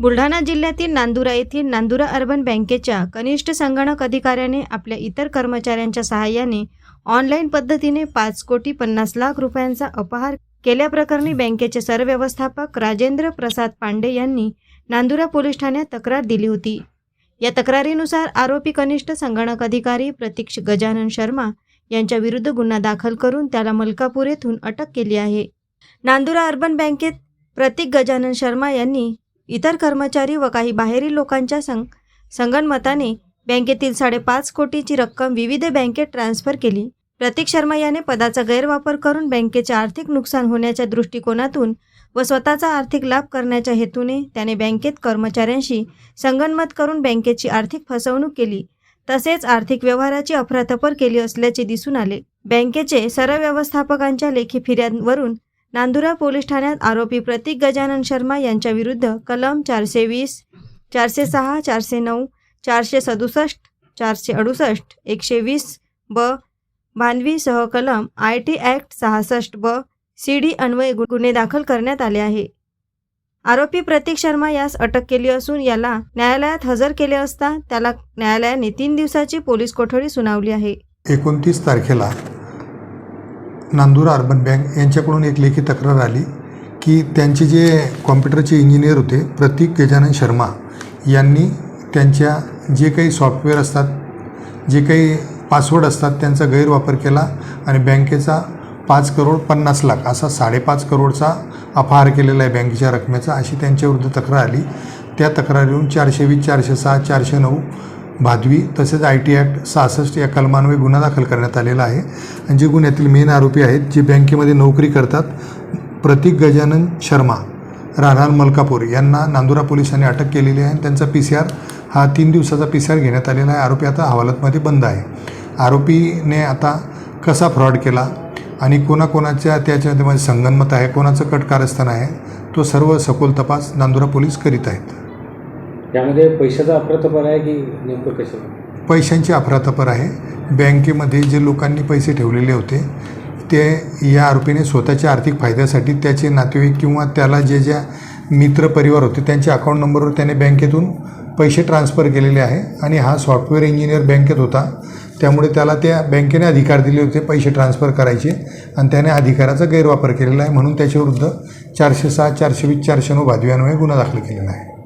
बुलढाणा जिल्ह्यातील नांदुरा येथील नांदुरा अर्बन बँकेच्या कनिष्ठ संगणक अधिकाऱ्याने आपल्या इतर कर्मचाऱ्यांच्या सहाय्याने ऑनलाईन पद्धतीने पाच कोटी पन्नास लाख रुपयांचा अपहार केल्याप्रकरणी बँकेचे सरव्यवस्थापक राजेंद्र प्रसाद पांडे यांनी नांदुरा पोलीस ठाण्यात तक्रार दिली होती. या तक्रारीनुसार आरोपी कनिष्ठ संगणक अधिकारी प्रतीक्ष गजानन शर्मा यांच्या विरुद्ध गुन्हा दाखल करून त्याला मलकापूर येथून अटक केली आहे. नांदुरा अर्बन बँकेत प्रतीक गजानन शर्मा यांनी इतर कर्मचारी व काही बाहेरील लोकांच्या संग संगणमताने बँकेतील साडेपाच कोटीची रक्कम विविध बँकेत ट्रान्स्फर केली. प्रतीक शर्मा याने पदाचा गैरवापर करून बँकेचे आर्थिक नुकसान होण्याच्या दृष्टिकोनातून व स्वतःचा आर्थिक लाभ करण्याच्या हेतूने त्याने बँकेत कर्मचाऱ्यांशी संगनमत करून बँकेची आर्थिक फसवणूक केली. तसेच आर्थिक व्यवहाराची अफरातफर केली असल्याचे दिसून आले. बँकेचे सरव्यवस्थापकांच्या लेखी फिर्यादवरून नांदुरा पोलीस ठाण्यात आरोपी प्रतीक गजानन शर्मा यांच्या विरुद्ध कलम चारशे वीस चारशे सहा चारशे नऊ चारशे सदुसष्ट चारशे अडुसष्ट एकशे वीस ब मानवीसह कलम आय टी ॲक्ट सहासष्ट ब सी डी अन्वये गुन्हे दाखल करण्यात आले आहे. आरोपी प्रतीक शर्मा यास अटक केली असून याला न्यायालयात हजर केले असता त्याला न्यायालयाने तीन दिवसाची पोलीस कोठडी सुनावली आहे. एकोणतीस तारखेला नांदुरा अर्बन बँक यांच्याकडून एक लेखी तक्रार आली की त्यांचे जे कॉम्प्युटरचे इंजिनियर होते प्रतीक गजानन शर्मा यांनी त्यांच्या जे काही सॉफ्टवेअर असतात जे काही पासवर्ड असतात त्यांचा गैरवापर केला आणि बँकेचा पाच करोड पन्नास लाख असा साडेपाच करोडचा अपहार केलेला आहे बँकेच्या रकमेचा अशी त्यांच्याविरुद्ध तक्रार आली. त्या तक्रारीवरून चारशे वीस चारशे सहा चारशे नऊ भादवी तसेच आय टी ॲक्ट सहासष्ट या कलमान्वये गुन्हा दाखल करण्यात आलेला आहे. आणि जे गुन्ह्यातील मेन आरोपी आहेत जे बँकेमध्ये नोकरी करतात प्रतीक गजानन शर्मा राहणार मलकापूर यांना नांदुरा पोलिसांनी अटक केलेली आहे आणि त्यांचा पी सी आर हा तीन दिवसाचा पी सी आर घेण्यात आलेला आहे. आरोपी आता हवालतमध्ये बंद आहे. आरोपीने आता कसा फ्रॉड केला आणि कोणाकोणाच्या त्याच्यामध्ये म्हणजे संगनमत आहे कोणाचं कट कारस्थान आहे तो सर्व सखोल तपास नांदुरा पोलीस करीत आहेत. त्यामध्ये पैशाचा अफरातफर आहे की नेमकं कसं पैशांची अफरातफर आहे. बँकेमध्ये जे लोकांनी पैसे ठेवलेले होते ते या आरोपीने स्वतःच्या आर्थिक फायद्यासाठी त्याचे नातेवाईक किंवा त्याला जे ज्या मित्र परिवार होते त्यांच्या अकाउंट नंबरवर त्याने बँकेतून पैसे ट्रान्सफर केलेले आहे आणि हा सॉफ्टवेअर इंजिनियर बँकेत होता. त्यामुळे त्याला त्या बँकेने अधिकार दिले होते पैसे ट्रान्सफर करायचे आणि त्याने अधिकाराचा गैरवापर केलेला आहे. म्हणून त्याच्याविरुद्ध चारशे सहा चारशे वीस चारशे नऊ भादव्यान्वये गुन्हा दाखल केलेला आहे.